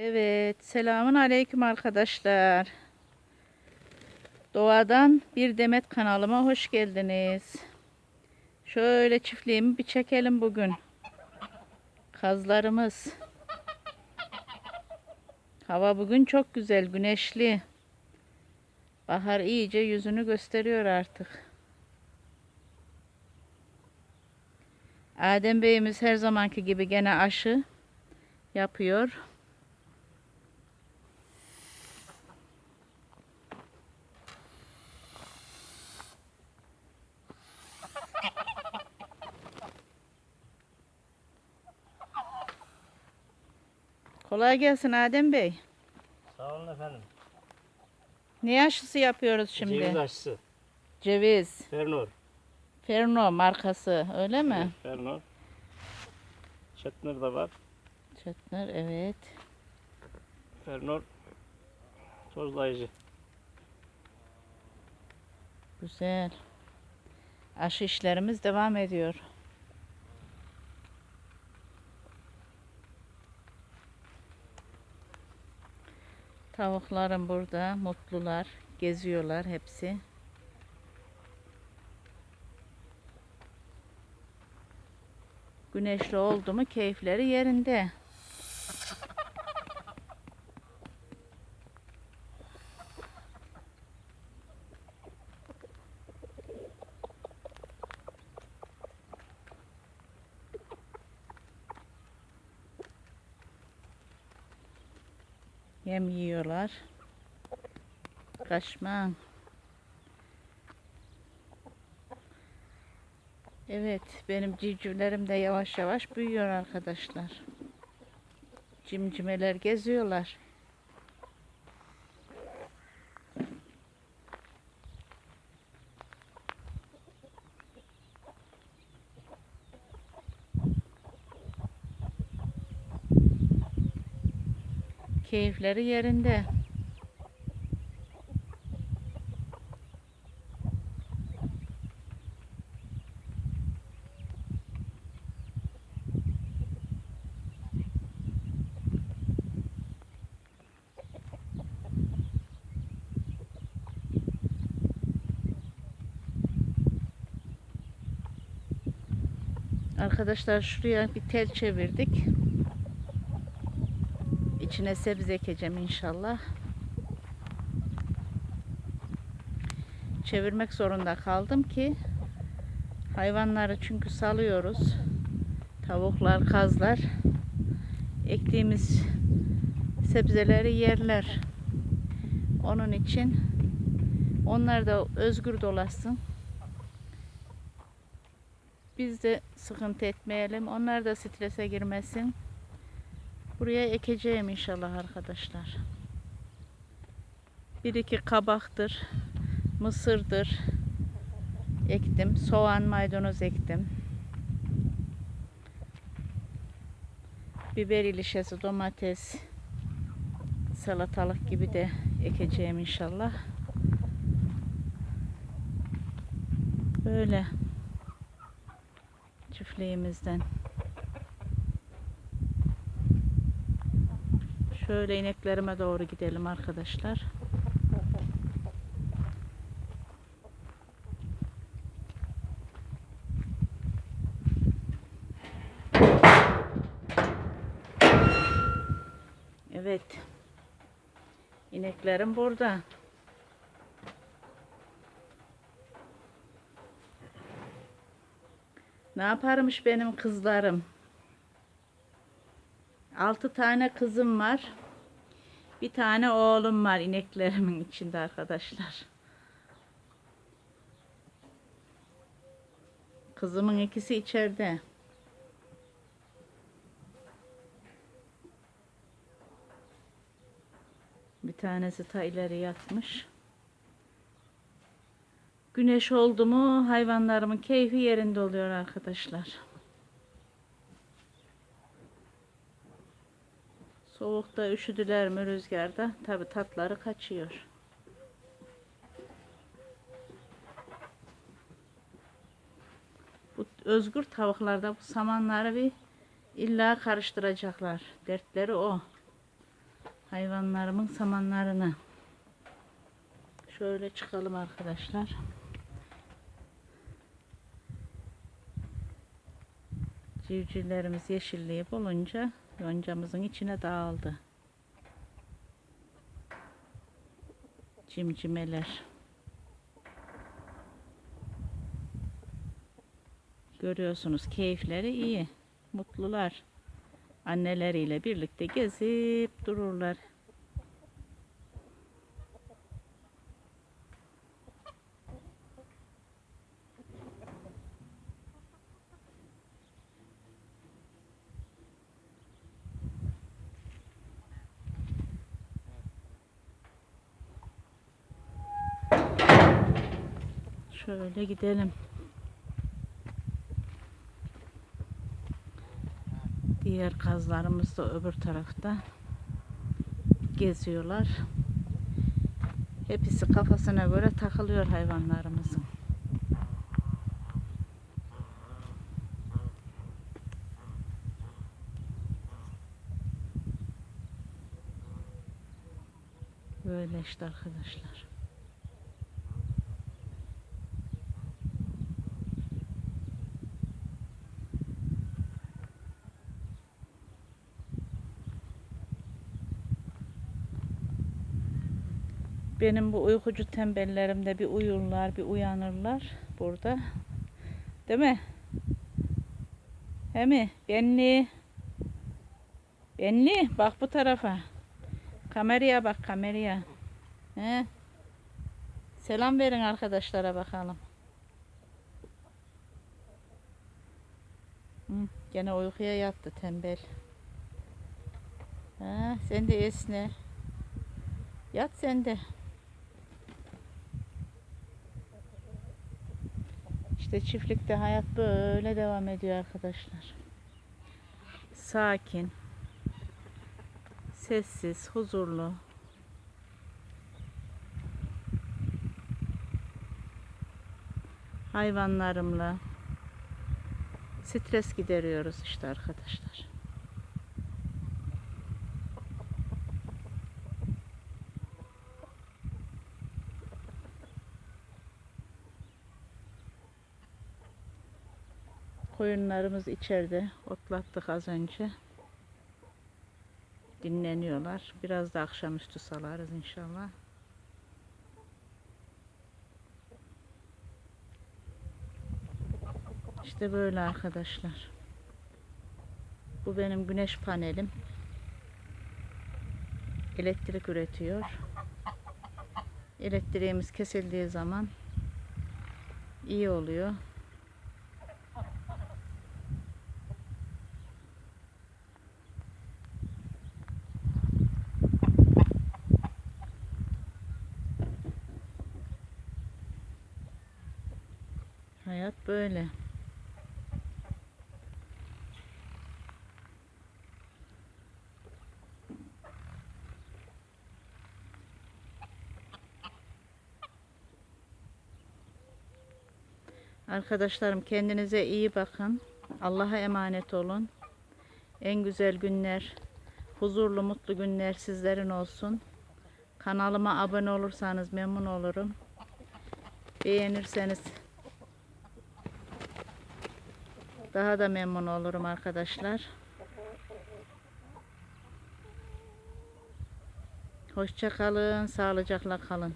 Evet, selamun aleyküm arkadaşlar. Doğadan bir demet kanalıma hoş geldiniz. Şöyle çiftliğimi bir çekelim bugün. Kazlarımız. Hava bugün çok güzel, güneşli. Bahar iyice yüzünü gösteriyor artık. Adem Bey'imiz her zamanki gibi gene aşı yapıyor. Kolay gelsin Adem Bey. Sağ olun efendim. Ne aşısı yapıyoruz şimdi? Ceviz aşısı. Ceviz. Fernor. Ferno markası öyle mi? Fernor. Şetner de var. Çötler evet. Fernor. Tozlayıcı. Güzel. Aşı işlerimiz devam ediyor. Tavuklarım burada mutlular. Geziyorlar hepsi. Güneşli oldu mu keyifleri yerinde. Yem yiyorlar. Kaçma. Evet, benim civcivlerim de yavaş yavaş büyüyor arkadaşlar. Cimcimeler geziyorlar. Keyifleri yerinde. Arkadaşlar şuraya bir tel çevirdik. İçine sebze ekeceğim inşallah. Çevirmek zorunda kaldım ki hayvanları çünkü salıyoruz. Tavuklar, kazlar ektiğimiz sebzeleri yerler. Onun için onlar da özgür dolaşsın. Biz de sıkıntı etmeyelim. Onlar da strese girmesin. Buraya ekeceğim inşallah arkadaşlar. Bir iki kabaktır, mısırdır ektim. Soğan, maydanoz ektim. Biber ilişesi, domates, salatalık gibi de ekeceğim inşallah. Böyle çiftliğimizden. Şöyle ineklerime doğru gidelim arkadaşlar. Evet. İneklerim burada. Ne yaparmış benim kızlarım? Altı tane kızım var. Bir tane oğlum var ineklerimin içinde arkadaşlar. Kızımın ikisi içeride. Bir tanesi ta ileri yatmış. Güneş oldu mu hayvanlarımın keyfi yerinde oluyor arkadaşlar. Soğukta üşüdüler mi rüzgarda? Tabi tatları kaçıyor. Bu özgür tavuklarda bu samanları bir illa karıştıracaklar. Dertleri o. hayvanlarımın samanlarını. Şöyle çıkalım arkadaşlar. Civcivlerimiz yeşilleyip olunca yoncamızın içine dağıldı. Cimcimeler. Görüyorsunuz keyifleri iyi. Mutlular. Anneleriyle birlikte gezip dururlar. Şöyle gidelim. Diğer kazlarımız da öbür tarafta geziyorlar. Hepsi kafasına göre takılıyor hayvanlarımızın. Böyle işte arkadaşlar. Benim bu uykucu tembellerim de bir uyurlar, bir uyanırlar burada. Değil mi? He mi? Benli. Benli. Bak bu tarafa. Kameraya bak kameraya. He? Selam verin arkadaşlara bakalım. Hı, gene uykuya yattı tembel. Ha, sen de esne. Yat sen de. İşte çiftlikte hayat böyle devam ediyor arkadaşlar. Sakin, sessiz, huzurlu. Hayvanlarımla stres gideriyoruz işte arkadaşlar. Koyunlarımız içeride. Otlattık az önce. Dinleniyorlar. Biraz da akşamüstü salarız inşallah. İşte böyle arkadaşlar. Bu benim güneş panelim. Elektrik üretiyor. Elektriğimiz kesildiği zaman iyi oluyor. Hayat böyle. Arkadaşlarım kendinize iyi bakın. Allah'a emanet olun. En güzel günler, huzurlu mutlu günler sizlerin olsun. Kanalıma abone olursanız memnun olurum. Beğenirseniz daha da memnun olurum arkadaşlar. Hoşça kalın, sağlıcakla kalın.